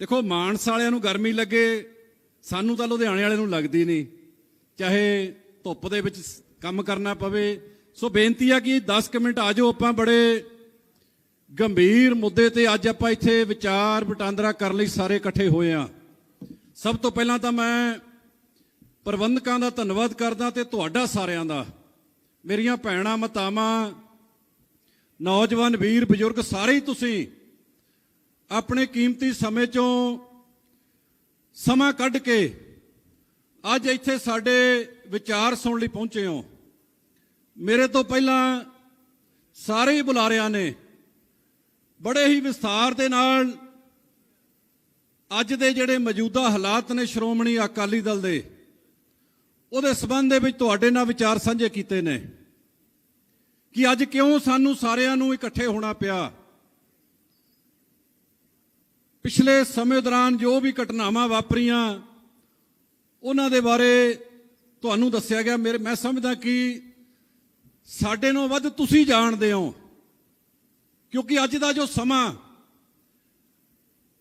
ਦੇਖੋ, ਮਾਨਸ ਵਾਲਿਆਂ ਨੂੰ ਗਰਮੀ ਲੱਗੇ, ਸਾਨੂੰ ਤਾਂ ਲੁਧਿਆਣੇ ਵਾਲੇ ਨੂੰ ਲੱਗਦੀ ਨਹੀਂ। ਚਾਹੇ ਧੁੱਪ ਦੇ ਵਿੱਚ ਕੰਮ ਕਰਨਾ ਪਵੇ। ਸੋ ਬੇਨਤੀ ਆ ਕਿ 10 ਕੁ ਮਿੰਟ ਆ ਜਾਓ, ਆਪਾਂ ਬੜੇ ਗੰਭੀਰ ਮੁੱਦੇ ਤੇ ਅੱਜ ਆਪਾਂ ਇੱਥੇ ਵਿਚਾਰ ਵਟਾਂਦਰਾ ਕਰਨ ਲਈ ਸਾਰੇ ਇਕੱਠੇ ਹੋਏ ਆ। ਸਭ ਤੋਂ ਪਹਿਲਾਂ ਤਾਂ ਮੈਂ ਪ੍ਰਬੰਧਕਾਂ ਦਾ ਧੰਨਵਾਦ ਕਰਦਾ ਤੇ ਤੁਹਾਡਾ ਸਾਰਿਆਂ ਦਾ। ਮੇਰੀਆਂ ਭੈਣਾਂ, ਮਤਾਵਾਂ, ਨੌਜਵਾਨ, ਵੀਰ, ਬਜ਼ੁਰਗ, ਸਾਰੇ ਹੀ ਤੁਸੀਂ ਆਪਣੇ ਕੀਮਤੀ ਸਮੇਂ ਚੋਂ ਸਮਾਂ ਕੱਢ ਕੇ ਅੱਜ ਇੱਥੇ ਸਾਡੇ ਵਿਚਾਰ ਸੁਣਨ ਲਈ ਪਹੁੰਚੇ ਹੋ। ਮੇਰੇ ਤੋਂ ਪਹਿਲਾਂ ਸਾਰੇ ਹੀ ਬੁਲਾਰਿਆਂ ਨੇ ਬੜੇ ਹੀ ਵਿਸਥਾਰ ਦੇ ਨਾਲ ਅੱਜ ਦੇ ਜਿਹੜੇ ਮੌਜੂਦਾ ਹਾਲਾਤ ਨੇ ਸ਼੍ਰੋਮਣੀ ਅਕਾਲੀ ਦਲ ਦੇ, ਉਹਦੇ ਸਬੰਧ ਦੇ ਵਿੱਚ ਤੁਹਾਡੇ ਨਾਲ ਵਿਚਾਰ ਸਾਂਝੇ ਕੀਤੇ ਨੇ ਕਿ ਅੱਜ ਕਿਉਂ ਸਾਨੂੰ ਸਾਰਿਆਂ ਨੂੰ ਇਕੱਠੇ ਹੋਣਾ ਪਿਆ? ਪਿਛਲੇ ਸਮੇਂ ਦੌਰਾਨ ਜੋ ਵੀ ਘਟਨਾਵਾਂ ਵਾਪਰੀਆਂ, ਉਹਨਾਂ ਦੇ ਬਾਰੇ ਤੁਹਾਨੂੰ ਦੱਸਿਆ ਗਿਆ। ਮੇਰੇ, ਮੈਂ ਸਮਝਦਾ ਕਿ ਸਾਡੇ ਨੂੰ ਵੱਧ ਤੁਸੀਂ ਜਾਣਦੇ ਹੋ, ਕਿਉਂਕਿ ਅੱਜ ਦਾ ਜੋ ਸਮਾਂ,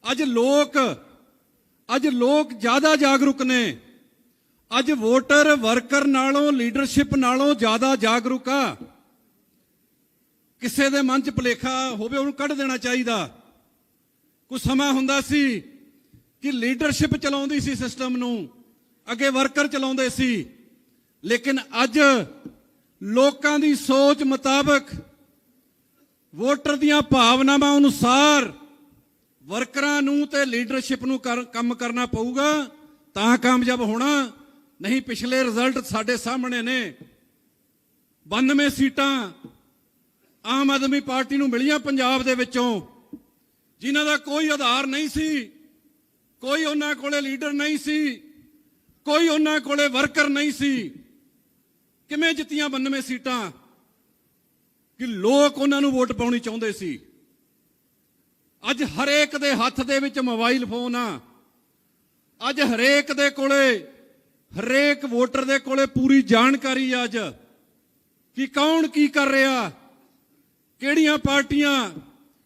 ਅੱਜ ਲੋਕ ਅੱਜ ਲੋਕ ਜ਼ਿਆਦਾ ਜਾਗਰੂਕ ਨੇ। ਅੱਜ ਵੋਟਰ ਵਰਕਰ ਨਾਲੋਂ, ਲੀਡਰਸ਼ਿਪ ਨਾਲੋਂ ਜ਼ਿਆਦਾ ਜਾਗਰੂਕ ਆ। ਕਿਸੇ ਦੇ ਮਨ 'ਚ ਭੁਲੇਖਾ ਹੋਵੇ, ਉਹਨੂੰ ਕੱਢ ਦੇਣਾ ਚਾਹੀਦਾ। ਕੁਝ ਸਮਾਂ ਹੁੰਦਾ ਸੀ ਕਿ ਲੀਡਰਸ਼ਿਪ ਚਲਾਉਂਦੀ ਸੀ ਸਿਸਟਮ ਨੂੰ, ਅੱਗੇ ਵਰਕਰ ਚਲਾਉਂਦੇ ਸੀ। ਲੇਕਿਨ ਅੱਜ ਲੋਕਾਂ ਦੀ ਸੋਚ ਮੁਤਾਬਕ ਵੋਟਰ ਦੀਆਂ ਭਾਵਨਾਵਾਂ ਅਨੁਸਾਰ ਵਰਕਰਾਂ ਨੂੰ ਤੇ ਲੀਡਰਸ਼ਿਪ ਨੂੰ ਕਰ- ਕੰਮ ਕਰਨਾ ਪਊਗਾ, ਤਾਂ ਕਾਮਯਾਬ ਹੋਣਾ। ਨਹੀਂ, ਪਿਛਲੇ ਰਿਜ਼ਲਟ ਸਾਡੇ ਸਾਹਮਣੇ ਨੇ। 92 ਸੀਟਾਂ ਆਮ ਆਦਮੀ ਪਾਰਟੀ ਨੂੰ ਮਿਲੀਆਂ ਪੰਜਾਬ ਦੇ ਵਿੱਚੋਂ। ਜਿਨ੍ਹਾਂ ਦਾ ਕੋਈ ਆਧਾਰ ਨਹੀਂ ਸੀ, ਕੋਈ ਉਹਨਾਂ ਕੋਲੇ ਲੀਡਰ ਨਹੀਂ ਸੀ, ਕੋਈ ਉਹਨਾਂ ਕੋਲੇ ਵਰਕਰ ਨਹੀਂ ਸੀ। ਕਿਵੇਂ ਜਿੱਤੀਆਂ 92 ਸੀਟਾਂ? ਕਿ ਲੋਕ ਉਹਨਾਂ ਨੂੰ ਵੋਟ ਪਾਉਣੀ ਚਾਹੁੰਦੇ ਸੀ। ਅੱਜ ਹਰੇਕ ਦੇ ਹੱਥ ਦੇ ਵਿੱਚ ਮੋਬਾਈਲ ਫੋਨ ਆ। ਅੱਜ ਹਰੇਕ ਦੇ ਕੋਲੇ, ਹਰੇਕ ਵੋਟਰ ਦੇ ਕੋਲੇ ਪੂਰੀ ਜਾਣਕਾਰੀ ਆ ਅੱਜ। ਕਿ ਕੌਣ ਕੀ ਕਰ ਰਿਹਾ? ਕਿਹੜੀਆਂ ਪਾਰਟੀਆਂ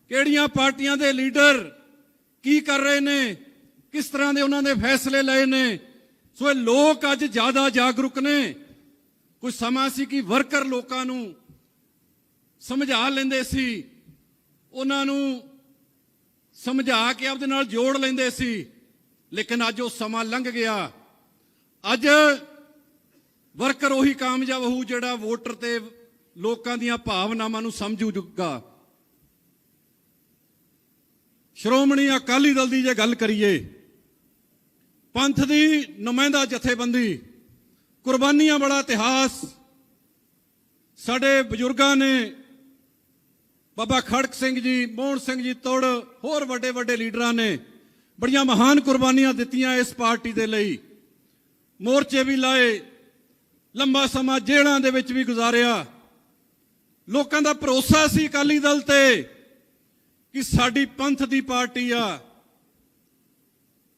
ਕਿਹੜੀਆਂ ਪਾਰਟੀਆਂ ਦੇ ਲੀਡਰ ਕੀ ਕਰ ਰਹੇ ਨੇ? ਕਿਸ ਤਰ੍ਹਾਂ ਦੇ ਉਹਨਾਂ ਨੇ ਫੈਸਲੇ ਲਏ ਨੇ? ਸੋ ਇਹ ਲੋਕ ਅੱਜ ਜ਼ਿਆਦਾ ਜਾਗਰੂਕ ਨੇ। ਕੋਈ ਸਮਾਂ ਸੀ ਕਿ ਵਰਕਰ ਲੋਕਾਂ ਨੂੰ ਸਮਝਾ ਲੈਂਦੇ ਸੀ। ਉਹਨਾਂ ਨੂੰ ਸਮਝਾ ਕੇ ਆਪਦੇ ਨਾਲ ਜੋੜ ਲੈਂਦੇ ਸੀ। ਲੇਕਿਨ ਅੱਜ ਉਹ ਸਮਾਂ ਲੰਘ ਗਿਆ। ਅੱਜ ਵਰਕਰ ਉਹੀ ਕਾਮਯਾਬ ਹੋਊ ਜਿਹੜਾ ਵੋਟਰ ਤੇ ਲੋਕਾਂ ਦੀਆਂ ਭਾਵਨਾਵਾਂ ਨੂੰ ਸਮਝੂਗਾ। ਸ਼੍ਰੋਮਣੀ ਅਕਾਲੀ ਦਲ ਦੀ ਜੇ ਗੱਲ ਕਰੀਏ, ਪੰਥ ਦੀ ਨੁਮਾਇੰਦਾ ਜਥੇਬੰਦੀ, ਕੁਰਬਾਨੀਆਂ ਵਾਲਾ ਇਤਿਹਾਸ, ਸਾਡੇ ਬਜ਼ੁਰਗਾਂ ਨੇ ਬਾਬਾ ਖੜਕ ਸਿੰਘ ਜੀ, ਮੋਹਨ ਸਿੰਘ ਜੀ ਤੋੜ, ਹੋਰ ਵੱਡੇ ਵੱਡੇ ਲੀਡਰਾਂ ਨੇ ਬੜੀਆਂ ਮਹਾਨ ਕੁਰਬਾਨੀਆਂ ਦਿੱਤੀਆਂ ਇਸ ਪਾਰਟੀ ਦੇ ਲਈ। ਮੋਰਚੇ ਵੀ ਲਾਏ, ਲੰਬਾ ਸਮਾਂ ਜੇਲ੍ਹਾਂ ਦੇ ਵਿੱਚ ਵੀ ਗੁਜ਼ਾਰਿਆ। ਲੋਕਾਂ ਦਾ ਭਰੋਸਾ ਸੀ ਅਕਾਲੀ ਦਲ ਤੇ ਕਿ ਸਾਡੀ ਪੰਥ ਦੀ ਪਾਰਟੀ ਆ।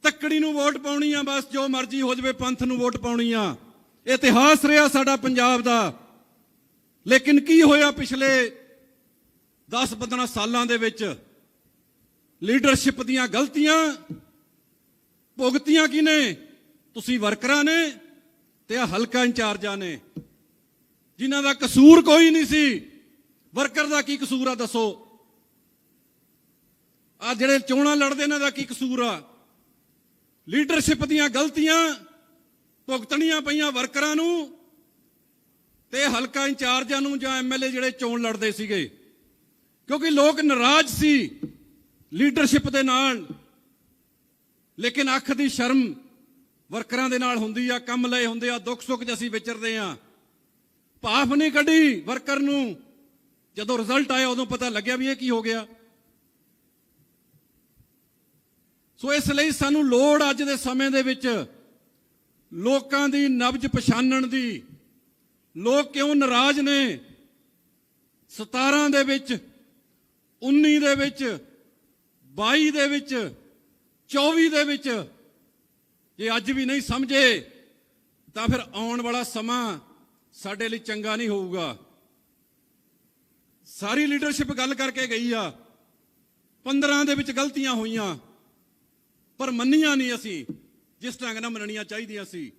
ਤੱਕੜੀ ਨੂੰ ਵੋਟ ਪਾਉਣੀ ਆ, ਬਸ ਜੋ ਮਰਜ਼ੀ ਹੋ ਜਾਵੇ, ਪੰਥ ਨੂੰ ਵੋਟ ਪਾਉਣੀ ਆ। ਇਤਿਹਾਸ ਰਿਹਾ ਸਾਡਾ ਪੰਜਾਬ ਦਾ। ਲੇਕਿਨ ਕੀ ਹੋਇਆ ਪਿਛਲੇ 10-15 ਸਾਲਾਂ ਦੇ ਵਿੱਚ? ਲੀਡਰਸ਼ਿਪ ਦੀਆਂ ਗਲਤੀਆਂ ਭੁਗਤੀਆਂ ਕਿਨੇ ਤੁਸੀਂ ਵਰਕਰਾਂ ਨੇ ਤੇ ਆ ਹਲਕਾ ਇੰਚਾਰਜਾਂ ਨੇ। ਜਿਨ੍ਹਾਂ ਦਾ ਕਸੂਰ ਕੋਈ ਨਹੀਂ ਸੀ। ਵਰਕਰ ਦਾ ਕੀ ਕਸੂਰ ਆ ਦੱਸੋ? ਆ ਜਿਹੜੇ ਚੋਣਾਂ ਲੜਦੇ ਇਹਨਾਂ ਦਾ ਕੀ ਕਸੂਰ ਆ? ਲੀਡਰਸ਼ਿਪ ਦੀਆਂ ਗਲਤੀਆਂ ਭੁਗਤਣੀਆਂ ਪਈਆਂ ਵਰਕਰਾਂ ਨੂੰ ਤੇ ਹਲਕਾ ਇੰਚਾਰਜਾਂ ਨੂੰ ਜਾਂ ਐਮਐਲਏ ਜਿਹੜੇ ਚੋਣ ਲੜਦੇ ਸੀਗੇ। ਕਿਉਂਕਿ ਲੋਕ ਨਾਰਾਜ਼ ਸੀ ਲੀਡਰਸ਼ਿਪ ਦੇ ਨਾਲ, ਲੇਕਿਨ ਅੱਖ ਦੀ ਸ਼ਰਮ ਵਰਕਰਾਂ ਦੇ ਨਾਲ ਹੁੰਦੀ ਆ, ਕੰਮ ਲਏ ਹੁੰਦੇ ਆ, ਦੁੱਖ ਸੁੱਖ 'ਚ ਅਸੀਂ ਵਿਚਰਦੇ ਆ। ਭਾਫ ਨਹੀਂ ਕੱਢੀ ਵਰਕਰ ਨੂੰ। ਜਦੋਂ ਰਿਜ਼ਲਟ ਆਇਆ ਉਦੋਂ ਪਤਾ ਲੱਗਿਆ ਵੀ ਇਹ ਕੀ ਹੋ ਗਿਆ। ਸੋ ਇਸ ਲਈ ਸਾਨੂੰ ਲੋੜ ਅੱਜ ਦੇ ਸਮੇਂ ਦੇ ਵਿੱਚ ਲੋਕਾਂ ਦੀ ਨਬਜ ਪਛਾਣਨ ਦੀ, ਲੋਕ ਕਿਉਂ ਨਾਰਾਜ਼ ਨੇ? 17 ਦੇ ਵਿੱਚ 19 ਦੇ ਵਿੱਚ 22 ਦੇ ਵਿੱਚ 24 ਦੇ ਵਿੱਚ ਜੇ ਅੱਜ ਵੀ ਨਹੀਂ ਸਮਝੇ, ਤਾਂ ਫਿਰ ਆਉਣ ਵਾਲਾ ਸਮਾਂ ਸਾਡੇ ਲਈ ਚੰਗਾ ਨਹੀਂ ਹੋਊਗਾ। ਸਾਰੀ ਲੀਡਰਸ਼ਿਪ ਗੱਲ ਕਰਕੇ ਗਈ ਆ। 15 ਦੇ ਵਿੱਚ ਗਲਤੀਆਂ ਹੋਈਆਂ। ਪਰ ਮੰਨੀਆਂ ਨਹੀਂ ਅਸੀਂ, ਜਿਸ ਢੰਗ ਨਾਲ ਮੰਨਣੀਆਂ ਚਾਹੀਦੀਆਂ ਸੀ।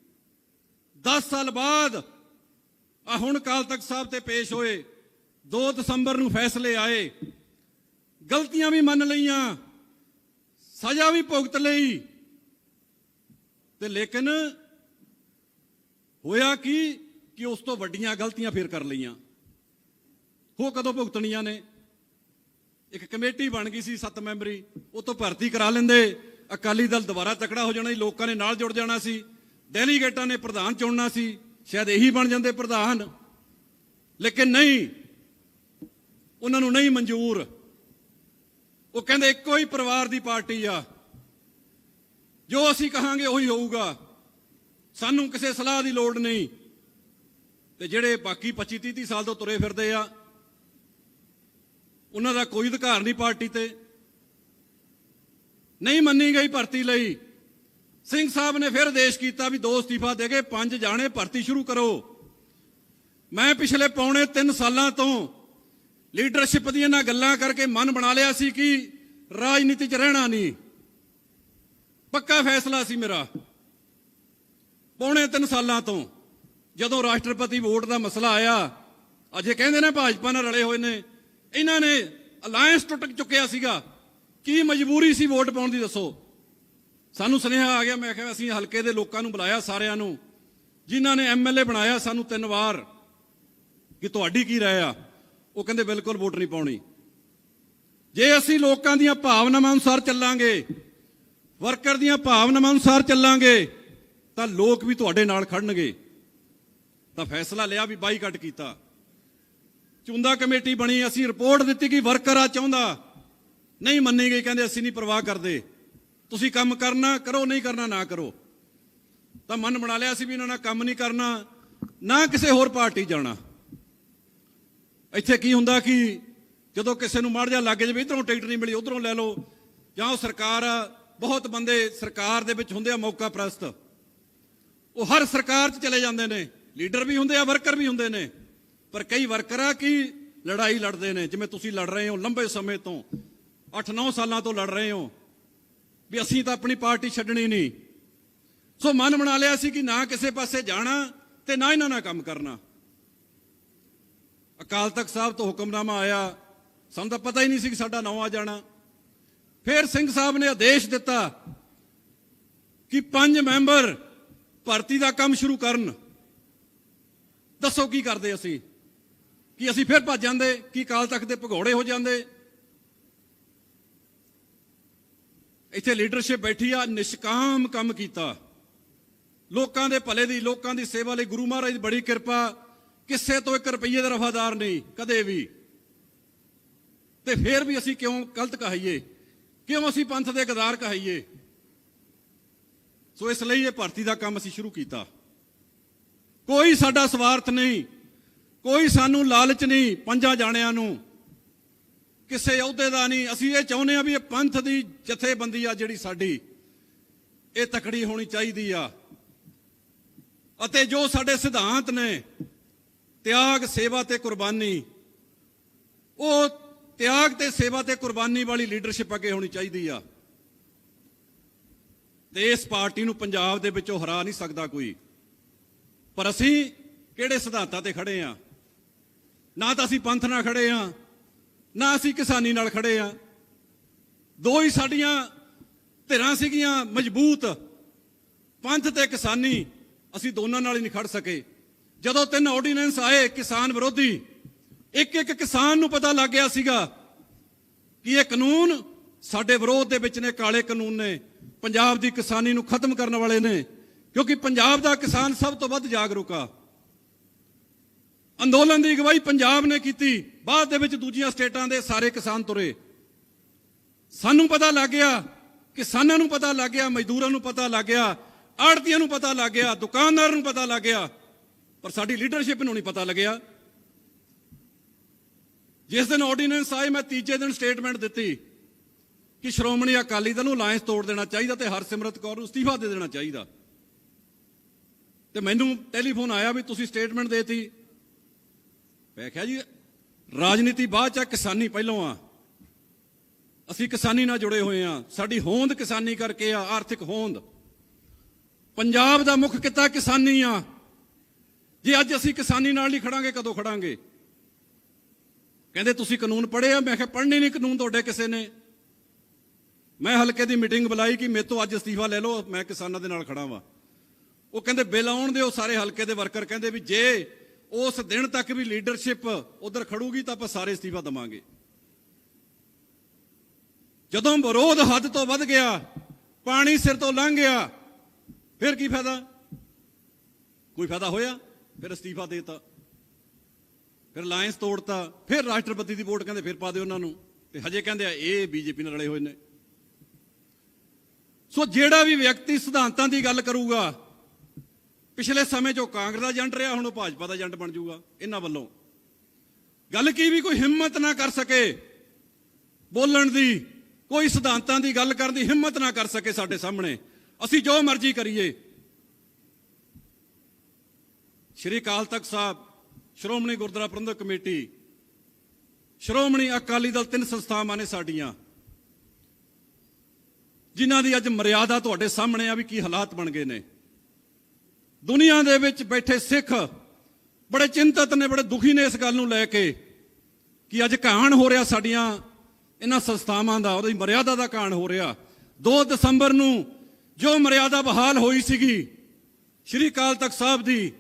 10 ਸਾਲ ਬਾਅਦ, ਆ ਹੁਣ ਕਾਲ ਤਖਤ ਸਾਹਿਬ ਤੇ ਪੇਸ਼ ਹੋਏ 2 ਦਸੰਬਰ ਨੂੰ ਫੈਸਲੇ ਆਏ। ਗਲਤੀਆਂ ਵੀ ਮੰਨ ਲਈਆਂ, ਸਜ਼ਾ ਵੀ ਭੁਗਤ ਲਈ। ਤੇ ਲੇਕਿਨ ਹੋਇਆ ਕੀ ਕਿ ਉਸ ਤੋਂ ਵੱਡੀਆਂ ਗਲਤੀਆਂ ਫੇਰ ਕਰ ਲਈਆਂ। ਉਹ ਕਦੋਂ ਭੁਗਤਣੀਆਂ ਨੇ? ਇੱਕ ਕਮੇਟੀ ਬਣ ਗਈ ਸੀ ਸੱਤ ਮੈਂਬਰੀ, ਉਹ ਤੋਂ ਭਰਤੀ ਕਰਾ ਲੈਂਦੇ। ਅਕਾਲੀ ਦਲ ਦੁਬਾਰਾ ਤਕੜਾ ਹੋ ਜਾਣਾ ਸੀ ਲੋਕਾਂ ਨੇ ਨਾਲ ਜੁੜ ਜਾਣਾ ਸੀ। ਡੈਲੀਗੇਟਾਂ ਨੇ ਪ੍ਰਧਾਨ ਚੁਣਨਾ ਸੀ। ਸ਼ਾਇਦ ਇਹੀ ਬਣ ਜਾਂਦੇ ਪ੍ਰਧਾਨ। ਲੇਕਿਨ ਨਹੀਂ। ਉਹਨਾਂ ਨੂੰ ਨਹੀਂ ਮਨਜ਼ੂਰ। ਉਹ ਕਹਿੰਦੇ ਇੱਕੋ ਹੀ ਪਰਿਵਾਰ ਦੀ ਪਾਰਟੀ ਆ। ਜੋ ਅਸੀਂ ਕਹਾਂਗੇ ਉਹੀ ਹੋਊਗਾ। ਸਾਨੂੰ ਕਿਸੇ ਸਲਾਹ ਦੀ ਲੋੜ ਨਹੀਂ। ਤੇ ਜਿਹੜੇ ਬਾਕੀ 25 30 ਸਾਲ ਤੋਂ ਤੁਰੇ ਫਿਰਦੇ ਆ, ਉਹਨਾਂ ਦਾ ਕੋਈ ਅਧਿਕਾਰ ਨਹੀਂ ਪਾਰਟੀ ਤੇ। ਨਹੀਂ ਮੰਨੀ ਗਈ ਭਰਤੀ ਲਈ। ਸਿੰਘ ਸਾਹਿਬ ਨੇ ਫਿਰ ਆਦੇਸ਼ ਕੀਤਾ ਵੀ ਦੋ ਅਸਤੀਫਾ ਦੇ ਕੇ ਪੰਜ ਜਾਣੇ ਭਰਤੀ ਸ਼ੁਰੂ ਕਰੋ। ਮੈਂ ਪਿਛਲੇ ਪੌਣੇ 3 ਸਾਲਾਂ ਤੋਂ ਲੀਡਰਸ਼ਿਪ ਦੀਆਂ ਨਾ ਗੱਲਾਂ ਕਰਕੇ ਮਨ ਬਣਾ ਲਿਆ ਸੀ ਕਿ ਰਾਜਨੀਤੀ 'ਚ ਰਹਿਣਾ ਨਹੀਂ। ਪੱਕਾ ਫੈਸਲਾ ਸੀ ਮੇਰਾ। ਪੌਣੇ 3 ਸਾਲਾਂ ਤੋਂ ਜਦੋਂ ਰਾਸ਼ਟਰਪਤੀ ਵੋਟ ਦਾ ਮਸਲਾ ਆਇਆ, ਅਜੇ ਕਹਿੰਦੇ ਨੇ ਭਾਜਪਾ ਨਾਲ ਰਲੇ ਹੋਏ ਨੇ। ਇਹਨਾਂ ਨੇ ਅਲਾਈਅੰਸ ਟੁੱਟ ਚੁੱਕਿਆ ਸੀਗਾ। ਕੀ ਮਜਬੂਰੀ ਸੀ ਵੋਟ ਪਾਉਣ ਦੀ ਦੱਸੋ? ਸਾਨੂੰ ਸੁਨੇਹਾ ਆ ਗਿਆ, ਮੈਂ ਕਿਹਾ ਅਸੀਂ ਹਲਕੇ ਦੇ ਲੋਕਾਂ ਨੂੰ ਬੁਲਾਇਆ ਸਾਰਿਆਂ ਨੂੰ, ਜਿਨ੍ਹਾਂ ਨੇ ਐਮਐਲਏ ਬਣਾਇਆ ਸਾਨੂੰ ਤਿੰਨ ਵਾਰ, ਕਿ ਤੁਹਾਡੀ ਕੀ ਰਾਏ ਆ? ਉਹ ਕਹਿੰਦੇ ਬਿਲਕੁਲ ਵੋਟ ਨਹੀਂ ਪਾਉਣੀ। ਜੇ ਅਸੀਂ ਲੋਕਾਂ ਦੀਆਂ ਭਾਵਨਾਵਾਂ ਅਨੁਸਾਰ ਚੱਲਾਂਗੇ, ਵਰਕਰ ਦੀਆਂ ਭਾਵਨਾਵਾਂ ਅਨੁਸਾਰ ਚੱਲਾਂਗੇ, ਤਾਂ ਲੋਕ ਵੀ ਤੁਹਾਡੇ ਨਾਲ ਖੜਨਗੇ। ਤਾਂ ਫੈਸਲਾ ਲਿਆ ਵੀ ਬਾਈਕਾਟ ਕੀਤਾ। ਚੁੰਦਾ ਕਮੇਟੀ ਬਣੀ, ਅਸੀਂ ਰਿਪੋਰਟ ਦਿੱਤੀ ਕਿ ਵਰਕਰ ਆ, ਚਾਹੁੰਦਾ ਨਹੀਂ ਮੰਨੀ ਗਈ, ਕਹਿੰਦੇ ਅਸੀਂ ਨਹੀਂ ਪਰਵਾਹ ਕਰਦੇ। ਤੁਸੀਂ ਕੰਮ ਕਰਨਾ ਕਰੋ, ਨਹੀਂ ਕਰਨਾ ਨਾ ਕਰੋ। ਤਾਂ ਮਨ ਬਣਾ ਲਿਆ ਸੀ ਵੀ ਇਹਨਾਂ ਨਾਲ ਕੰਮ ਨਹੀਂ ਕਰਨਾ, ਨਾ ਕਿਸੇ ਹੋਰ ਪਾਰਟੀ ਜਾਣਾ। ਇੱਥੇ ਕੀ ਹੁੰਦਾ ਕਿ ਜਦੋਂ ਕਿਸੇ ਨੂੰ ਮੜ ਜਾ ਲੱਗ ਜਾਵੇ, ਇਧਰੋਂ ਟਿਕਟ ਨਹੀਂ ਮਿਲੀ, ਉਧਰੋਂ ਲੈ ਲਓ। ਜਾਂ ਉਹ ਸਰਕਾਰ ਆ ਬਹੁਤ ਬੰਦੇ ਸਰਕਾਰ ਦੇ ਵਿੱਚ ਹੁੰਦੇ ਆ ਮੌਕਾ ਪ੍ਰਸਤ। ਉਹ ਹਰ ਸਰਕਾਰ 'ਚ ਚਲੇ ਜਾਂਦੇ ਨੇ। ਲੀਡਰ ਵੀ ਹੁੰਦੇ ਆ, ਵਰਕਰ ਵੀ ਹੁੰਦੇ ਨੇ। ਪਰ ਕਈ ਵਰਕਰ ਆ ਕਿ ਲੜਾਈ ਲੜਦੇ ਨੇ, ਜਿਵੇਂ ਤੁਸੀਂ ਲੜ ਰਹੇ ਹੋ ਲੰਬੇ ਸਮੇਂ ਤੋਂ। 8-9 ਸਾਲਾਂ ਤੋਂ ਲੜ ਰਹੇ ਹੋ ਵੀ ਅਸੀਂ ਤਾਂ ਆਪਣੀ ਪਾਰਟੀ ਛੱਡਣੀ ਨਹੀਂ। ਸੋ ਮਨ ਬਣਾ ਲਿਆ ਸੀ ਕਿ ਨਾ ਕਿਸੇ ਪਾਸੇ ਜਾਣਾ ਤੇ ਨਾ ਇਹਨਾਂ ਨਾਲ ਕੰਮ ਕਰਨਾ। ਅਕਾਲ ਤਖਤ ਸਾਹਿਬ ਤੋਂ ਹੁਕਮਨਾਮਾ ਆਇਆ। ਸਾਨੂੰ ਤਾਂ ਪਤਾ ਹੀ ਨਹੀਂ ਸੀ ਕਿ ਸਾਡਾ ਨਾਂ ਆ ਜਾਣਾ। ਫਿਰ ਸਿੰਘ ਸਾਹਿਬ ਨੇ ਆਦੇਸ਼ ਦਿੱਤਾ ਕਿ ਪੰਜ ਮੈਂਬਰ ਭਰਤੀ ਦਾ ਕੰਮ ਸ਼ੁਰੂ ਕਰਨ। ਦੱਸੋ ਕੀ ਕਰਦੇ ਅਸੀਂ? ਕਿ ਅਸੀਂ ਫਿਰ ਭੱਜ ਜਾਂਦੇ? ਕੀ ਕਾਲ ਤਖਤ ਦੇ ਭਗੌੜੇ ਹੋ ਜਾਂਦੇ? ਇੱਥੇ ਲੀਡਰਸ਼ਿਪ ਬੈਠੀ ਆ, ਨਿਸ਼ਕਾਮ ਕੰਮ ਕੀਤਾ। ਲੋਕਾਂ ਦੇ ਭਲੇ ਦੀ, ਲੋਕਾਂ ਦੀ ਸੇਵਾ ਲਈ ਗੁਰੂ ਮਹਾਰਾਜ ਦੀ ਬੜੀ ਕਿਰਪਾ। ਕਿਸੇ ਤੋਂ 1 ਰੁਪਈਏ ਦਾ ਰਫਾਦਾਰ ਨਹੀਂ, ਕਦੇ ਵੀ। ਤੇ ਫਿਰ ਵੀ ਅਸੀਂ ਕਿਉਂ ਗਲਤ ਕਹਾਈਏ? ਕਿਉਂ ਅਸੀਂ ਪੰਥ ਦੇ ਗਦਾਰ ਕਹਾਈਏ? ਸੋ ਇਸ ਲਈ ਇਹ ਭਰਤੀ ਦਾ ਕੰਮ ਅਸੀਂ ਸ਼ੁਰੂ ਕੀਤਾ। ਕੋਈ ਸਾਡਾ ਸਵਾਰਥ ਨਹੀਂ, ਕੋਈ ਸਾਨੂੰ ਲਾਲਚ ਨਹੀਂ ਪੰਜਾਂ ਜਾਣਿਆਂ ਨੂੰ। ਕਿਸੇ ਅਹੁਦੇ ਦਾ ਨਹੀਂ। ਅਸੀਂ ਇਹ ਚਾਹੁੰਦੇ ਆ ਵੀ ਇਹ ਪੰਥ ਦੀ ਜਥੇਬੰਦੀ ਆ ਜਿਹੜੀ ਸਾਡੀ, ਇਹ ਤਕੜੀ ਹੋਣੀ ਚਾਹੀਦੀ ਆ। ਅਤੇ ਜੋ ਸਾਡੇ ਸਿਧਾਂਤ ਨੇ, ਤਿਆਗ, ਸੇਵਾ ਤੇ ਕੁਰਬਾਨੀ, ਉਹ ਤਿਆਗ ਤੇ ਸੇਵਾ ਤੇ ਕੁਰਬਾਨੀ ਵਾਲੀ ਲੀਡਰਸ਼ਿਪ ਅੱਗੇ ਹੋਣੀ ਚਾਹੀਦੀ ਆ। ਤੇ ਇਸ ਪਾਰਟੀ ਨੂੰ ਪੰਜਾਬ ਦੇ ਵਿੱਚੋਂ ਹਰਾ ਨਹੀਂ ਸਕਦਾ ਕੋਈ। ਪਰ ਅਸੀਂ ਕਿਹੜੇ ਸਿਧਾਂਤਾਂ ਤੇ ਖੜੇ ਆ? ਨਾ ਤਾਂ ਅਸੀਂ ਪੰਥ ਨਾਲ ਖੜੇ ਆ ਨਾ ਅਸੀਂ ਕਿਸਾਨੀ ਨਾਲ ਖੜੇ ਆ। ਦੋ ਹੀ ਸਾਡੀਆਂ ਧਿਰਾਂ ਸੀਗੀਆਂ, ਮਜ਼ਬੂਤ। ਪੰਥ ਤੇ ਕਿਸਾਨੀ, ਅਸੀਂ ਦੋਨਾਂ ਨਾਲ ਹੀ ਨਹੀਂ ਖੜ ਸਕੇ। ਜਦੋਂ ਤਿੰਨ ਆਰਡੀਨੈਂਸ ਆਏ ਕਿਸਾਨ ਵਿਰੋਧੀ ਇੱਕ ਇੱਕ ਕਿਸਾਨ ਨੂੰ ਪਤਾ ਲੱਗ ਗਿਆ ਸੀਗਾ ਕਿ ਇਹ ਕਾਨੂੰਨ ਸਾਡੇ ਵਿਰੋਧ ਦੇ ਵਿੱਚ ਨੇ, ਕਾਲੇ ਕਾਨੂੰਨ ਨੇ, ਪੰਜਾਬ ਦੀ ਕਿਸਾਨੀ ਨੂੰ ਖਤਮ ਕਰਨ ਵਾਲੇ ਨੇ। ਕਿਉਂਕਿ ਪੰਜਾਬ ਦਾ ਕਿਸਾਨ ਸਭ ਤੋਂ ਵੱਧ ਜਾਗਰੂਕ ਆ। ਅੰਦੋਲਨ ਦੀ ਅਗਵਾਈ ਪੰਜਾਬ ਨੇ ਕੀਤੀ। ਬਾਅਦ ਦੇ ਵਿੱਚ ਦੂਜੀਆਂ ਸਟੇਟਾਂ ਦੇ ਸਾਰੇ ਕਿਸਾਨ ਤੁਰੇ। ਸਾਨੂੰ ਪਤਾ ਲੱਗ ਗਿਆ, ਕਿਸਾਨਾਂ ਨੂੰ ਪਤਾ ਲੱਗ ਗਿਆ, ਮਜ਼ਦੂਰਾਂ ਨੂੰ ਪਤਾ ਲੱਗ ਗਿਆ ਆੜਤੀਆਂ ਨੂੰ ਪਤਾ ਲੱਗ ਗਿਆ, ਦੁਕਾਨਦਾਰਾਂ ਨੂੰ ਪਤਾ ਲੱਗ ਗਿਆ, ਪਰ ਸਾਡੀ ਲੀਡਰਸ਼ਿਪ ਨੂੰ ਨਹੀਂ ਪਤਾ ਲੱਗਿਆ। ਜਿਸ ਦਿਨ ਆਰਡੀਨੈਂਸ ਆਏ, ਮੈਂ ਤੀਜੇ ਦਿਨ ਸਟੇਟਮੈਂਟ ਦਿੱਤੀ ਕਿ ਸ਼੍ਰੋਮਣੀ ਅਕਾਲੀ ਦਲ ਨੂੰ ਅਲਾਈਅੰਸ ਤੋੜ ਦੇਣਾ ਚਾਹੀਦਾ ਤੇ ਹਰਸਿਮਰਤ ਕੌਰ ਨੂੰ ਅਸਤੀਫਾ ਦੇ ਦੇਣਾ ਚਾਹੀਦਾ। ਤੇ ਮੈਨੂੰ ਟੈਲੀਫੋਨ ਆਇਆ ਵੀ ਤੁਸੀਂ ਸਟੇਟਮੈਂਟ ਦੇਤੀ। ਮੈਂ ਕਿਹਾ ਜੀ ਰਾਜਨੀਤੀ ਬਾਅਦ ਚ ਆ, ਕਿਸਾਨੀ ਪਹਿਲੋਂ ਆ। ਅਸੀਂ ਕਿਸਾਨੀ ਨਾਲ ਜੁੜੇ ਹੋਏ ਆ। ਸਾਡੀ ਹੋਂਦ ਕਿਸਾਨੀ ਕਰਕੇ ਆ ਆਰਥਿਕ ਹੋਂਦ। ਪੰਜਾਬ ਦਾ ਮੁੱਖ ਕਿੱਤਾ ਕਿਸਾਨੀ ਆ। ਜੇ ਅੱਜ ਅਸੀਂ ਕਿਸਾਨੀ ਨਾਲ ਨਹੀਂ ਖੜਾਂਗੇ ਕਦੋਂ ਖੜਾਂਗੇ? ਕਹਿੰਦੇ ਤੁਸੀਂ ਕਾਨੂੰਨ ਪੜ੍ਹੇ ਆ? ਮੈਂ ਕਿਹਾ ਪੜ੍ਹਨੇ ਨਹੀਂ ਕਾਨੂੰਨ ਤੁਹਾਡੇ ਕਿਸੇ ਨੇ। ਮੈਂ ਹਲਕੇ ਦੀ ਮੀਟਿੰਗ ਬੁਲਾਈ ਕਿ ਮੇਰੇ ਤੋਂ ਅੱਜ ਅਸਤੀਫਾ ਲੈ ਲਓ ਮੈਂ ਕਿਸਾਨਾਂ ਦੇ ਨਾਲ ਖੜਾ ਵਾਂ। ਉਹ ਕਹਿੰਦੇ ਬਿੱਲ ਆਉਣ ਦਿਓ ਸਾਰੇ ਹਲਕੇ ਦੇ ਵਰਕਰ ਕਹਿੰਦੇ ਵੀ ਜੇ ਉਸ ਦਿਨ ਤੱਕ ਵੀ ਲੀਡਰਸ਼ਿਪ ਉਧਰ ਖੜੂਗੀ ਤਾਂ ਆਪਾਂ ਸਾਰੇ ਅਸਤੀਫਾ ਦਵਾਂਗੇ। ਜਦੋਂ ਵਿਰੋਧ ਹੱਦ ਤੋਂ ਵੱਧ ਗਿਆ, ਪਾਣੀ ਸਿਰ ਤੋਂ ਲੰਘ ਗਿਆ, ਫਿਰ ਕੀ ਫਾਇਦਾ? ਕੋਈ ਫਾਇਦਾ ਹੋਇਆ? ਫਿਰ ਅਸਤੀਫਾ ਦੇਤਾ। ਫਿਰ ਅਲਾਈਅੰਸ ਤੋੜਤਾ। ਫਿਰ ਰਾਸ਼ਟਰਪਤੀ ਦੀ ਵੋਟ ਕਹਿੰਦੇ ਫਿਰ ਪਾ ਦਿਓ ਉਹਨਾਂ ਨੂੰ। ਤੇ ਹਜੇ ਕਹਿੰਦੇ ਆ, ਇਹ ਬੀਜੇਪੀ ਨਾਲ ਰਲੇ ਹੋਏ ਨੇ। ਸੋ ਜਿਹੜਾ ਵੀ ਵਿਅਕਤੀ ਸਿਧਾਂਤਾਂ ਦੀ ਗੱਲ ਕਰੂਗਾ ਪਿਛਲੇ ਸਮੇਂ 'ਚ ਉਹ ਕਾਂਗਰਸ ਦਾ ਏਜੰਟ ਰਿਹਾ, ਹੁਣ ਉਹ ਭਾਜਪਾ ਦਾ ਏਜੰਟ ਬਣ ਜਾਊਗਾ, ਇਹਨਾਂ ਵੱਲੋਂ। ਗੱਲ ਕੀ ਵੀ ਕੋਈ ਹਿੰਮਤ ਨਾ ਕਰ ਸਕੇ, ਬੋਲਣ ਦੀ, ਕੋਈ ਸਿਧਾਂਤਾਂ ਦੀ ਗੱਲ ਕਰਨ ਦੀ ਹਿੰਮਤ ਨਾ ਕਰ ਸਕੇ ਸਾਡੇ ਸਾਹਮਣੇ। ਅਸੀਂ ਜੋ ਮਰਜ਼ੀ ਕਰੀਏ। ਸ਼੍ਰੀ ਅਕਾਲ ਤਖਤ ਸਾਹਿਬ, ਸ਼੍ਰੋਮਣੀ ਗੁਰਦੁਆਰਾ ਪ੍ਰਬੰਧਕ ਕਮੇਟੀ, ਸ਼੍ਰੋਮਣੀ ਅਕਾਲੀ ਦਲ ਤਿੰਨ ਸੰਸਥਾਵਾਂ ਨੇ ਸਾਡੀਆਂ। ਜਿਨ੍ਹਾਂ ਦੀ ਅੱਜ ਮਰਿਆਦਾ ਤੁਹਾਡੇ ਸਾਹਮਣੇ ਆ ਵੀ ਕੀ ਹਾਲਾਤ ਬਣ ਗਏ ਨੇ। ਦੁਨੀਆ ਦੇ ਵਿੱਚ ਬੈਠੇ ਸਿੱਖ ਬੜੇ ਚਿੰਤਤ ਨੇ, ਬੜੇ ਦੁਖੀ ਨੇ ਇਸ ਗੱਲ ਨੂੰ ਲੈ ਕੇ ਕਿ ਅੱਜ ਕਹਾਣ ਹੋ ਰਿਹਾ ਸਾਡੀਆਂ ਇਹਨਾਂ ਸੰਸਥਾਵਾਂ ਦਾ, ਉਹਦੀ ਮਰਿਆਦਾ ਦਾ ਕਹਾਣ ਹੋ ਰਿਹਾ। 2 ਦਸੰਬਰ ਨੂੰ ਜੋ ਮਰਿਆਦਾ ਬਹਾਲ ਹੋਈ ਸੀਗੀ, ਸ਼੍ਰੀ ਅਕਾਲ ਤਖਤ ਸਾਹਿਬ ਦੀ,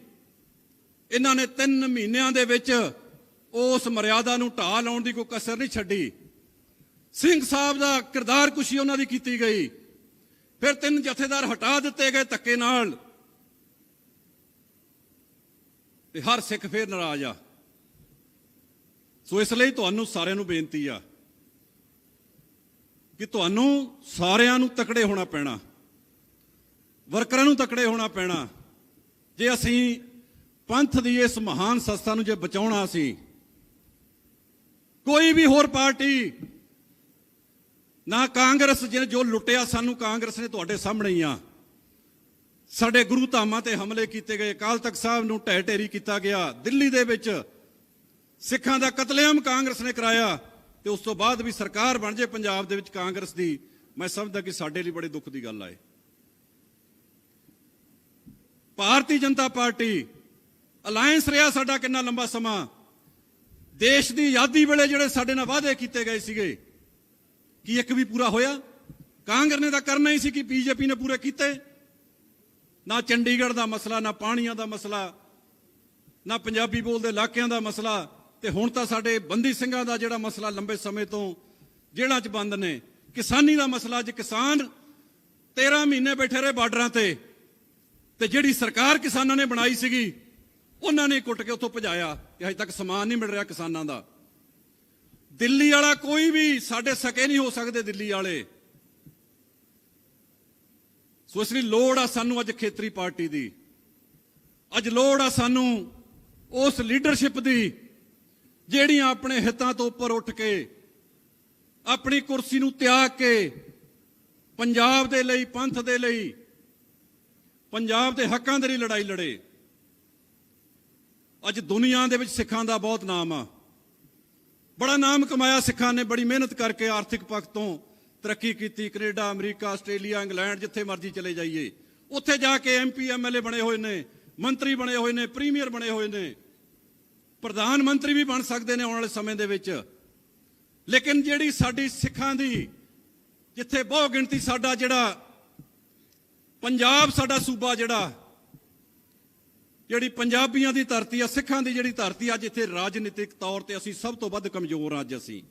ਇਹਨਾਂ ਨੇ 3 ਮਹੀਨਿਆਂ ਦੇ ਵਿੱਚ ਉਸ ਮਰਿਆਦਾ ਨੂੰ ਢਾਹ ਲਾਉਣ ਦੀ ਕੋਈ ਕਸਰ ਨਹੀਂ ਛੱਡੀ। ਸਿੰਘ ਸਾਹਿਬ ਦਾ ਕਿਰਦਾਰ ਕੁਸ਼ੀ ਉਹਨਾਂ ਦੀ ਕੀਤੀ ਗਈ। ਫਿਰ ਤਿੰਨ ਜਥੇਦਾਰ ਹਟਾ ਦਿੱਤੇ ਗਏ ਧੱਕੇ ਨਾਲ। ਤੇ ਹਰ ਸਿੱਖ ਫੇਰ ਨਾਰਾਜ਼ ਆ। ਸੋ ਇਸ ਲਈ ਤੁਹਾਨੂੰ ਸਾਰਿਆਂ ਨੂੰ ਬੇਨਤੀ ਆ ਕਿ ਤੁਹਾਨੂੰ ਸਾਰਿਆਂ ਨੂੰ ਤਕੜੇ ਹੋਣਾ ਪੈਣਾ। ਵਰਕਰਾਂ ਨੂੰ ਤਕੜੇ ਹੋਣਾ ਪੈਣਾ। ਜੇ ਅਸੀਂ ਪੰਥ ਦੀ ਇਸ ਮਹਾਨ ਸੰਸਥਾ ਨੂੰ ਜੇ ਬਚਾਉਣਾ ਸੀ, ਕੋਈ ਵੀ ਹੋਰ ਪਾਰਟੀ, ਨਾ ਕਾਂਗਰਸ ਜਿਹਨੇ ਜੋ ਲੁੱਟਿਆ ਸਾਨੂੰ ਕਾਂਗਰਸ ਨੇ ਤੁਹਾਡੇ ਸਾਹਮਣੇ ਹੀ ਆ। ਸਾਡੇ ਗੁਰੂ ਧਾਮਾਂ ਤੇ ਹਮਲੇ ਕੀਤੇ ਗਏ, ਅਕਾਲ ਤਖਤ ਸਾਹਿਬ ਨੂੰ ਢਹਿ ਢੇਰੀ ਕੀਤਾ ਗਿਆ। ਦਿੱਲੀ ਦੇ ਵਿੱਚ ਸਿੱਖਾਂ ਦਾ ਕਤਲੇਆਮ ਕਾਂਗਰਸ ਨੇ ਕਰਾਇਆ ਤੇ ਉਸ ਤੋਂ ਬਾਅਦ ਵੀ ਸਰਕਾਰ ਬਣ ਜੇ ਪੰਜਾਬ ਦੇ ਵਿੱਚ ਕਾਂਗਰਸ ਦੀ, ਮੈਂ ਸਮਝਦਾ ਕਿ ਸਾਡੇ ਲਈ ਬੜੇ ਦੁੱਖ ਦੀ ਗੱਲ ਆਏ ਭਾਰਤੀ ਜਨਤਾ ਪਾਰਟੀ ਅਲਾਈਅੰਸ ਰਿਹਾ ਸਾਡਾ ਕਿੰਨਾ ਲੰਬਾ ਸਮਾਂ। ਦੇਸ਼ ਦੀ ਆਜ਼ਾਦੀ ਵੇਲੇ ਜਿਹੜੇ ਸਾਡੇ ਨਾਲ ਵਾਅਦੇ ਕੀਤੇ ਗਏ ਸੀਗੇ, ਕੀ ਇੱਕ ਵੀ ਪੂਰਾ ਹੋਇਆ? ਕਾਂਗਰਸ ਨੇ ਤਾਂ ਕਰਨਾ ਹੀ ਸੀ ਕਿ ਬੀਜੇਪੀ ਨੇ ਪੂਰੇ ਕੀਤੇ। ਨਾ ਚੰਡੀਗੜ੍ਹ ਦਾ ਮਸਲਾ, ਨਾ ਪਾਣੀਆਂ ਦਾ ਮਸਲਾ, ਨਾ ਪੰਜਾਬੀ ਬੋਲਦੇ ਇਲਾਕਿਆਂ ਦਾ ਮਸਲਾ, ਤੇ ਹੁਣ ਤਾਂ ਸਾਡੇ ਬੰਦੀ ਸਿੰਘਾਂ ਦਾ ਜਿਹੜਾ ਮਸਲਾ ਲੰਬੇ ਸਮੇਂ ਤੋਂ ਜੇਲ੍ਹਾਂ 'ਚ ਬੰਦ ਨੇ। ਕਿਸਾਨੀ ਦਾ ਮਸਲਾ ਅੱਜ ਕਿਸਾਨ 13 ਮਹੀਨੇ ਬੈਠੇ ਰਹੇ ਬਾਰਡਰਾਂ ਤੇ ਤੇ ਜਿਹੜੀ ਸਰਕਾਰ ਕਿਸਾਨਾਂ ਨੇ ਬਣਾਈ ਸੀਗੀ, ਉਹਨਾਂ ਨੇ ਕੁੱਟ ਕੇ ਉੱਥੋਂ ਭਜਾਇਆ ਕਿ ਅਜੇ ਤੱਕ ਸਮਾਨ ਨਹੀਂ ਮਿਲ ਰਿਹਾ ਕਿਸਾਨਾਂ ਦਾ। ਦਿੱਲੀ ਵਾਲਾ ਕੋਈ ਵੀ ਸਾਡੇ ਸਕੇ ਨਹੀਂ ਹੋ ਸਕਦੇ ਦਿੱਲੀ ਵਾਲੇ। ਸੋ ਇਸ ਲਈ ਲੋੜ ਆ ਸਾਨੂੰ ਅੱਜ ਖੇਤਰੀ ਪਾਰਟੀ ਦੀ। ਅੱਜ ਲੋੜ ਆ ਸਾਨੂੰ ਉਸ ਲੀਡਰਸ਼ਿਪ ਦੀ, ਜਿਹੜੀਆਂ ਆਪਣੇ ਹਿੱਤਾਂ ਤੋਂ ਉੱਪਰ ਉੱਠ ਕੇ, ਆਪਣੀ ਕੁਰਸੀ ਨੂੰ ਤਿਆਗ ਕੇ, ਪੰਜਾਬ ਦੇ ਲਈ, ਪੰਥ ਦੇ ਲਈ, ਪੰਜਾਬ ਦੇ ਹੱਕਾਂ ਦੇ ਲਈ ਲੜਾਈ ਲੜੇ। ਅੱਜ ਦੁਨੀਆ ਦੇ ਵਿੱਚ ਸਿੱਖਾਂ ਦਾ ਬਹੁਤ ਨਾਮ ਆ। ਬੜਾ ਨਾਮ ਕਮਾਇਆ ਸਿੱਖਾਂ ਨੇ, ਬੜੀ ਮਿਹਨਤ ਕਰਕੇ ਆਰਥਿਕ ਪੱਖ ਤੋਂ। ਤਰੱਕੀ ਕੀਤੀ, ਕੈਨੇਡਾ, ਅਮਰੀਕਾ, ਆਸਟ੍ਰੇਲੀਆ, ਇੰਗਲੈਂਡ, ਜਿੱਥੇ ਮਰਜ਼ੀ ਚਲੇ ਜਾਈਏ। ਉੱਥੇ ਜਾ ਕੇ ਐਮਪੀ ਐਮਐਲਏ ਬਣੇ ਹੋਏ ਨੇ, ਮੰਤਰੀ ਬਣੇ ਹੋਏ ਨੇ, ਪ੍ਰੀਮੀਅਰ ਬਣੇ ਹੋਏ ਨੇ। ਪ੍ਰਧਾਨ ਮੰਤਰੀ ਵੀ ਬਣ ਸਕਦੇ ਨੇ ਆਉਣ ਵਾਲੇ ਸਮੇਂ ਦੇ ਵਿੱਚ। ਲੇਕਿਨ ਜਿਹੜੀ ਸਾਡੀ ਸਿੱਖਾਂ ਦੀ, ਜਿੱਥੇ ਬਹੁ ਗਿਣਤੀ ਸਾਡਾ ਜਿਹੜਾ, ਪੰਜਾਬ ਸਾਡਾ ਸੂਬਾ ਜਿਹੜਾ, ਜਿਹੜੀ ਪੰਜਾਬੀਆਂ ਦੀ ਧਰਤੀ ਆ, ਸਿੱਖਾਂ ਦੀ ਜਿਹੜੀ ਧਰਤੀ ਆ ਜਿੱਥੇ ਰਾਜਨੀਤਿਕ ਤੌਰ ਤੇ ਅਸੀਂ ਸਭ ਤੋਂ ਵੱਧ ਕਮਜ਼ੋਰ ਆ ਅੱਜ ਅਸੀਂ।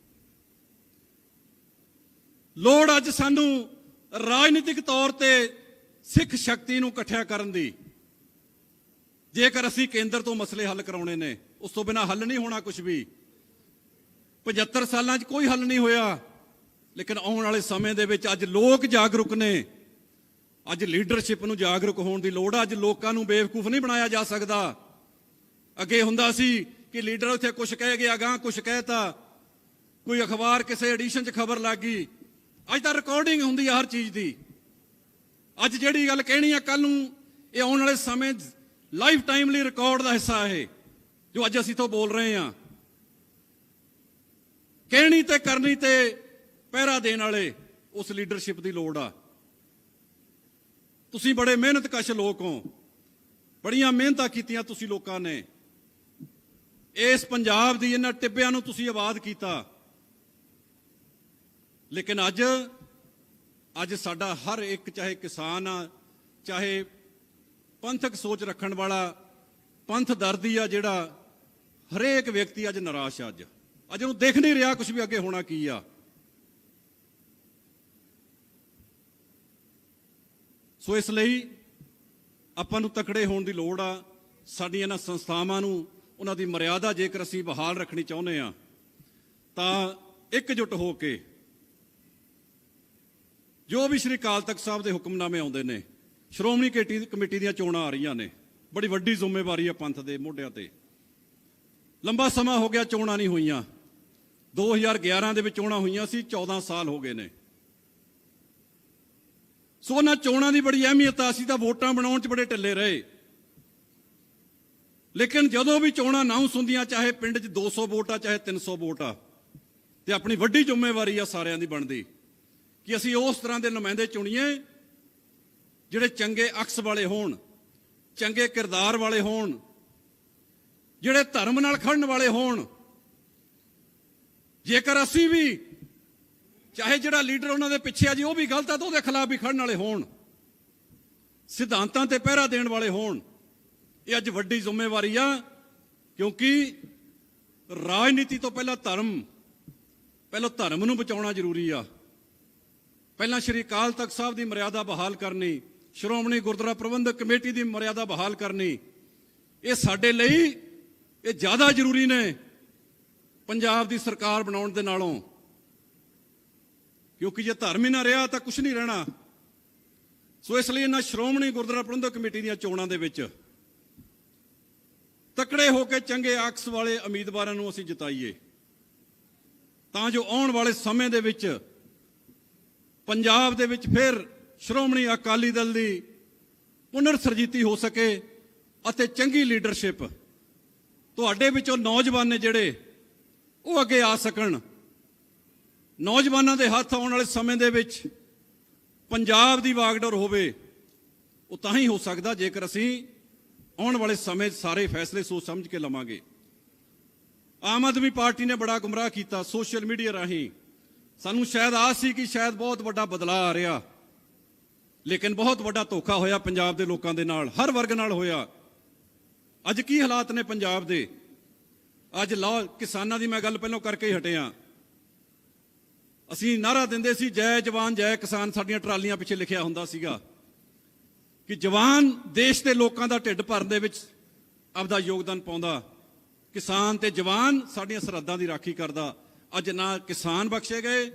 ਲੋੜ ਅੱਜ ਸਾਨੂੰ ਰਾਜਨੀਤਿਕ ਤੌਰ ਤੇ ਸਿੱਖ ਸ਼ਕਤੀ ਨੂੰ ਇਕੱਠਿਆ ਕਰਨ ਦੀ। ਜੇਕਰ ਅਸੀਂ ਕੇਂਦਰ ਤੋਂ ਮਸਲੇ ਹੱਲ ਕਰਾਉਣੇ ਨੇ, ਉਸ ਤੋਂ ਬਿਨਾ ਹੱਲ ਨਹੀਂ ਹੋਣਾ ਕੁਝ ਵੀ। 75 ਸਾਲਾਂ 'ਚ ਕੋਈ ਹੱਲ ਨਹੀਂ ਹੋਇਆ, ਲੇਕਿਨ ਆਉਣ ਵਾਲੇ ਸਮੇਂ ਦੇ ਵਿੱਚ ਅੱਜ ਲੋਕ ਜਾਗਰੂਕ ਨੇ। ਅੱਜ ਲੀਡਰਸ਼ਿਪ ਨੂੰ ਜਾਗਰੂਕ ਹੋਣ ਦੀ ਲੋੜ ਆ। ਅੱਜ ਲੋਕਾਂ ਨੂੰ ਬੇਵਕੂਫ ਨਹੀਂ ਬਣਾਇਆ ਜਾ ਸਕਦਾ। ਅੱਗੇ ਹੁੰਦਾ ਸੀ ਕਿ ਲੀਡਰ ਉੱਥੇ ਕੁਝ ਕਹਿ ਗਿਆ ਗਾਂ ਕੁਝ ਕਹਿਤਾ। ਕੋਈ ਅਖਬਾਰ ਕਿਸੇ ਐਡੀਸ਼ਨ 'ਚ ਖਬਰ ਲੱਗ ਗਈ। ਅੱਜ ਤਾਂ ਰਿਕਾਰਡਿੰਗ ਹੁੰਦੀ ਆ ਹਰ ਚੀਜ਼ ਦੀ। ਅੱਜ ਜਿਹੜੀ ਗੱਲ ਕਹਿਣੀ ਆ ਕੱਲ ਨੂੰ, ਇਹ ਆਉਣ ਵਾਲੇ ਸਮੇਂ ਲਾਈਫ ਟਾਈਮ ਲਈ ਰਿਕਾਰਡ ਦਾ ਹਿੱਸਾ ਇਹ, ਜੋ ਅੱਜ ਅਸੀਂ ਤੋਂ ਬੋਲ ਰਹੇ ਹਾਂ। ਕਹਿਣੀ ਤੇ ਕਰਨੀ ਤੇ ਪਹਿਰਾ ਦੇਣ ਵਾਲੇ, ਉਸ ਲੀਡਰਸ਼ਿਪ ਦੀ ਲੋੜ ਆ। ਤੁਸੀਂ ਬੜੇ ਮਿਹਨਤਕਸ਼ ਲੋਕ ਹੋ। ਬੜੀਆਂ ਮਿਹਨਤਾਂ ਕੀਤੀਆਂ ਤੁਸੀਂ ਲੋਕਾਂ ਨੇ। ਇਸ ਪੰਜਾਬ ਦੀ ਇਹਨਾਂ ਟਿੱਬਿਆਂ ਨੂੰ ਤੁਸੀਂ ਆਬਾਦ ਕੀਤਾ। ਲੇਕਿਨ ਅੱਜ ਅੱਜ ਸਾਡਾ ਹਰ ਇੱਕ, ਚਾਹੇ ਕਿਸਾਨ ਆ, ਚਾਹੇ ਪੰਥਕ ਸੋਚ ਰੱਖਣ ਵਾਲਾ, ਪੰਥ ਦਰਦੀ ਆ ਜਿਹੜਾ ਹਰੇਕ ਵਿਅਕਤੀ ਅੱਜ ਨਿਰਾਸ਼ ਆ ਅੱਜ। ਅੱਜ ਉਹਨੂੰ ਦੇਖ ਨਹੀਂ ਰਿਹਾ ਕੁਝ ਵੀ ਅੱਗੇ ਹੋਣਾ ਕੀ ਆ। ਸੋ ਇਸ ਲਈ ਆਪਾਂ ਨੂੰ ਤਕੜੇ ਹੋਣ ਦੀ ਲੋੜ ਆ। ਸਾਡੀਆਂ ਇਹਨਾਂ ਸੰਸਥਾਵਾਂ ਨੂੰ, ਉਹਨਾਂ ਦੀ ਮਰਿਆਦਾ ਜੇਕਰ ਅਸੀਂ ਬਹਾਲ ਰੱਖਣੀ ਚਾਹੁੰਦੇ ਆ, ਤਾਂ ਇਕਜੁੱਟ ਹੋ ਕੇ ਜੋ ਵੀ ਸ਼੍ਰੀ ਅਕਾਲ ਤਖਤ ਸਾਹਿਬ ਦੇ ਹੁਕਮਨਾਮੇ ਆਉਂਦੇ ਨੇ, ਸ਼੍ਰੋਮਣੀ ਕਮੇਟੀ ਕਮੇਟੀ ਦੀਆਂ ਚੋਣਾਂ ਆ ਰਹੀਆਂ ਨੇ, ਬੜੀ ਵੱਡੀ ਜ਼ਿੰਮੇਵਾਰੀ ਆ ਪੰਥ ਦੇ ਮੋਢਿਆਂ ਤੇ। ਲੰਬਾ ਸਮਾਂ ਹੋ ਗਿਆ ਚੋਣਾਂ ਨਹੀਂ ਹੋਈਆਂ। 2011 ਦੇ ਵਿੱਚ ਚੋਣਾਂ ਹੋਈਆਂ ਸੀ 14 ਸਾਲ ਹੋ ਗਏ ਨੇ। ਸੋ ਉਹਨਾਂ ਚੋਣਾਂ ਦੀ ਬੜੀ ਅਹਿਮੀਅਤ ਆ ਸੀ ਤਾਂ ਵੋਟਾਂ ਬਣਾਉਣ 'ਚ ਬੜੇ ਢਿੱਲੇ ਰਹੇ। ਲੇਕਿਨ ਜਦੋਂ ਵੀ ਚੋਣਾਂ ਅਨਾਉਂਸ ਹੁੰਦੀਆਂ, ਚਾਹੇ ਪਿੰਡ 'ਚ 200 ਵੋਟ ਆ, ਚਾਹੇ 300 ਵੋਟ ਆ, ਤੇ ਆਪਣੀ ਵੱਡੀ ਜ਼ਿੰਮੇਵਾਰੀ ਆ ਸਾਰਿਆਂ ਦੀ ਬਣਦੀ। ਕਿ ਅਸੀਂ ਉਸ ਤਰ੍ਹਾਂ ਦੇ ਨੁਮਾਇੰਦੇ ਚੁਣੀਏ ਜਿਹੜੇ ਚੰਗੇ ਅਕਸ ਵਾਲੇ ਹੋਣ, ਚੰਗੇ ਕਿਰਦਾਰ ਵਾਲੇ ਹੋਣ, ਜਿਹੜੇ ਧਰਮ ਨਾਲ ਖੜਨ ਵਾਲੇ ਹੋਣ। ਜੇਕਰ ਅਸੀਂ ਵੀ ਚਾਹੇ ਜਿਹੜਾ ਲੀਡਰ ਉਹਨਾਂ ਦੇ ਪਿੱਛੇ ਆ ਜੀ, ਉਹ ਵੀ ਗਲਤ ਆ ਤਾਂ ਉਹਦੇ ਖਿਲਾਫ ਵੀ ਖੜਨ ਵਾਲੇ ਹੋਣ, ਸਿਧਾਂਤਾਂ ਤੇ ਪਹਿਰਾ ਦੇਣ ਵਾਲੇ ਹੋਣ। ਇਹ ਅੱਜ ਵੱਡੀ ਜ਼ਿੰਮੇਵਾਰੀ ਆ, ਕਿਉਂਕਿ ਰਾਜਨੀਤੀ ਤੋਂ ਪਹਿਲਾਂ ਧਰਮ ਪਹਿਲਾਂ ਧਰਮ ਨੂੰ ਬਚਾਉਣਾ ਜ਼ਰੂਰੀ ਆ। ਪਹਿਲਾਂ ਸ਼੍ਰੀ ਅਕਾਲ ਤਖਤ ਸਾਹਿਬ ਦੀ ਮਰਿਆਦਾ ਬਹਾਲ ਕਰਨੀ, ਸ਼੍ਰੋਮਣੀ ਗੁਰਦੁਆਰਾ ਪ੍ਰਬੰਧਕ ਕਮੇਟੀ ਦੀ ਮਰਿਆਦਾ ਬਹਾਲ ਕਰਨੀ, ਇਹ ਸਾਡੇ ਲਈ ਇਹ ਜ਼ਿਆਦਾ ਜ਼ਰੂਰੀ ਨੇ ਪੰਜਾਬ ਦੀ ਸਰਕਾਰ ਬਣਾਉਣ ਦੇ ਨਾਲੋਂ। ਕਿਉਂਕਿ ਜੇ ਧਰਮ ਹੀ ਨਾ ਰਿਹਾ ਤਾਂ ਕੁਝ ਨਹੀਂ ਰਹਿਣਾ। ਸੋ ਇਸ ਲਈ ਇਹਨਾਂ ਸ਼੍ਰੋਮਣੀ ਗੁਰਦੁਆਰਾ ਪ੍ਰਬੰਧਕ ਕਮੇਟੀ ਦੀਆਂ ਚੋਣਾਂ ਦੇ ਵਿੱਚ ਤਕੜੇ ਹੋ ਕੇ ਚੰਗੇ ਆਕਸ ਵਾਲੇ ਉਮੀਦਵਾਰਾਂ ਨੂੰ ਅਸੀਂ ਜਿਤਾਈਏ। ਤਾਂ ਜੋ ਆਉਣ ਵਾਲੇ ਸਮੇਂ ਦੇ ਵਿੱਚ ਪੰਜਾਬ ਦੇ ਵਿੱਚ ਫਿਰ ਸ਼੍ਰੋਮਣੀ ਅਕਾਲੀ ਦਲ ਦੀ ਪੁਨਰ ਸਰਜੀਤੀ ਹੋ ਸਕੇ ਅਤੇ ਚੰਗੀ ਲੀਡਰਸ਼ਿਪ ਤੁਹਾਡੇ ਵਿੱਚੋਂ ਨੌਜਵਾਨ ਨੇ ਜਿਹੜੇ ਉਹ ਅੱਗੇ ਆ ਸਕਣ। ਨੌਜਵਾਨਾਂ ਦੇ ਹੱਥ ਆਉਣ ਵਾਲੇ ਸਮੇਂ ਦੇ ਵਿੱਚ ਪੰਜਾਬ ਦੀ ਵਾਗਡੋਰ ਹੋਵੇ, ਉਹ ਤਾਂ ਹੀ ਹੋ ਸਕਦਾ ਜੇਕਰ ਅਸੀਂ ਆਉਣ ਵਾਲੇ ਸਮੇਂ 'ਚ ਸਾਰੇ ਫੈਸਲੇ ਸੋਚ ਸਮਝ ਕੇ ਲਵਾਂਗੇ। ਆਮ ਆਦਮੀ ਪਾਰਟੀ ਨੇ ਬੜਾ ਗੁੰਮਰਾਹ ਕੀਤਾ ਸੋਸ਼ਲ ਮੀਡੀਆ ਰਾਹੀਂ। ਸਾਨੂੰ ਸ਼ਾਇਦ ਆਸ ਸੀ ਕਿ ਸ਼ਾਇਦ ਬਹੁਤ ਵੱਡਾ ਬਦਲਾਅ ਆ ਰਿਹਾ। ਲੇਕਿਨ ਬਹੁਤ ਵੱਡਾ ਧੋਖਾ ਹੋਇਆ ਪੰਜਾਬ ਦੇ ਲੋਕਾਂ ਦੇ ਨਾਲ, ਹਰ ਵਰਗ ਨਾਲ ਹੋਇਆ। ਅੱਜ ਕੀ ਹਾਲਾਤ ਨੇ ਪੰਜਾਬ ਦੇ? ਅੱਜ ਲਓ ਕਿਸਾਨਾਂ ਦੀ ਮੈਂ ਗੱਲ ਪਹਿਲਾਂ ਕਰਕੇ ਹੀ ਹਟਿਆ। ਅਸੀਂ ਨਾਰਾ ਦਿੰਦੇ ਸੀ, ਜੈ ਜਵਾਨ, ਜੈ ਕਿਸਾਨ, ਸਾਡੀਆਂ ਟਰਾਲੀਆਂ ਪਿੱਛੇ ਲਿਖਿਆ ਹੁੰਦਾ ਸੀਗਾ ਕਿ ਜਵਾਨ ਦੇਸ਼ ਦੇ ਲੋਕਾਂ ਦਾ ਢਿੱਡ ਭਰਨ ਦੇ ਵਿੱਚ ਆਪਦਾ ਯੋਗਦਾਨ ਪਾਉਂਦਾ, ਕਿਸਾਨ ਤੇ ਜਵਾਨ ਸਾਡੀਆਂ ਸਰਹੱਦਾਂ ਦੀ ਰਾਖੀ ਕਰਦਾ। ਅੱਜ ਨਾ ਕਿਸਾਨ ਬਖਸ਼ੇ ਗਏ,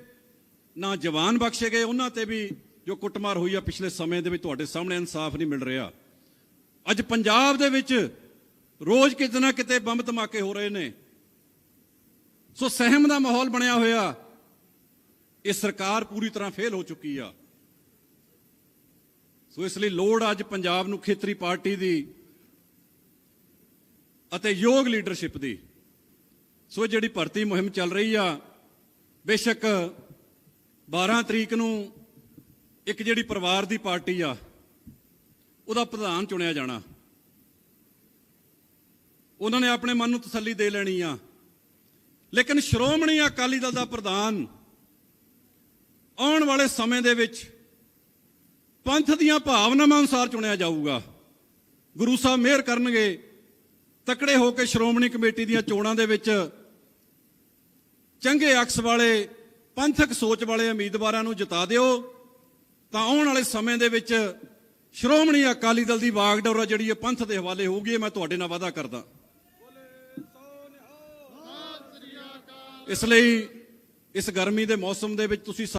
ਨਾ ਜਵਾਨ ਬਖਸ਼ੇ ਗਏ, ਉਹਨਾਂ ਤੇ ਵੀ ਜੋ ਕੁੱਟਮਾਰ ਹੋਈ ਆ ਪਿਛਲੇ ਸਮੇਂ ਦੇ ਵਿੱਚ ਤੁਹਾਡੇ ਸਾਹਮਣੇ ਇਨਸਾਫ ਨਹੀਂ ਮਿਲ ਰਿਹਾ। ਅੱਜ ਪੰਜਾਬ ਦੇ ਵਿੱਚ ਰੋਜ਼ ਕਿਤੇ ਨਾ ਕਿਤੇ ਬੰਬ ਧਮਾਕੇ ਹੋ ਰਹੇ ਨੇ। ਸੋ ਸਹਿਮ ਦਾ ਮਾਹੌਲ ਬਣਿਆ ਹੋਇਆ, ਇਹ ਸਰਕਾਰ ਪੂਰੀ ਤਰ੍ਹਾਂ ਫੇਲ ਹੋ ਚੁੱਕੀ ਆ। ਸੋ ਇਸ ਲਈ ਲੋੜ ਅੱਜ ਪੰਜਾਬ ਨੂੰ ਖੇਤਰੀ ਪਾਰਟੀ ਦੀ ਅਤੇ ਯੋਗ ਲੀਡਰਸ਼ਿਪ ਦੀ। ਸੋ ਜਿਹੜੀ ਭਰਤੀ ਮੁਹਿੰਮ ਚੱਲ ਰਹੀ ਆ, ਬੇਸ਼ੱਕ 12 ਤਰੀਕ ਨੂੰ ਇੱਕ ਜਿਹੜੀ ਪਰਿਵਾਰ ਦੀ ਪਾਰਟੀ ਆ, ਉਹਦਾ ਪ੍ਰਧਾਨ ਚੁਣਿਆ ਜਾਣਾ। ਉਹਨਾਂ ਨੇ ਆਪਣੇ ਮਨ ਨੂੰ ਤਸੱਲੀ ਦੇ ਲੈਣੀ ਆ। ਲੇਕਿਨ ਸ਼੍ਰੋਮਣੀ ਅਕਾਲੀ ਦਲ ਦਾ ਪ੍ਰਧਾਨ ਆਉਣ ਵਾਲੇ ਸਮੇਂ ਦੇ ਵਿੱਚ ਪੰਥ ਦੀਆਂ ਭਾਵਨਾਵਾਂ ਅਨੁਸਾਰ ਚੁਣਿਆ ਜਾਊਗਾ। ਗੁਰੂ ਸਾਹਿਬ ਮਿਹਰ ਕਰਨਗੇ, ਤਕੜੇ ਹੋ ਕੇ ਸ਼੍ਰੋਮਣੀ ਕਮੇਟੀ ਦੀਆਂ ਚੋਣਾਂ ਦੇ ਵਿੱਚ ਚੰਗੇ ਅਕਸ ਵਾਲੇ, ਪੰਥਕ ਸੋਚ ਵਾਲੇ ਉਮੀਦਵਾਰਾਂ ਨੂੰ ਜਿਤਾ ਦਿਓ। ਤਾਂ ਆਉਣ ਵਾਲੇ ਸਮੇਂ ਦੇ ਵਿੱਚ ਸ਼੍ਰੋਮਣੀ ਅਕਾਲੀ ਦਲ ਦੀ ਵਾਗਡੋਰਾ ਜਿਹੜੀ ਹੈ ਪੰਥ ਦੇ ਹਵਾਲੇ ਹੋਊਗੀ, ਇਹ ਮੈਂ ਤੁਹਾਡੇ ਨਾਲ ਵਾਅਦਾ ਕਰਦਾ। ਇਸ ਲਈ ਇਸ ਗਰਮੀ ਦੇ ਮੌਸਮ ਦੇ ਵਿੱਚ ਤੁਸੀਂ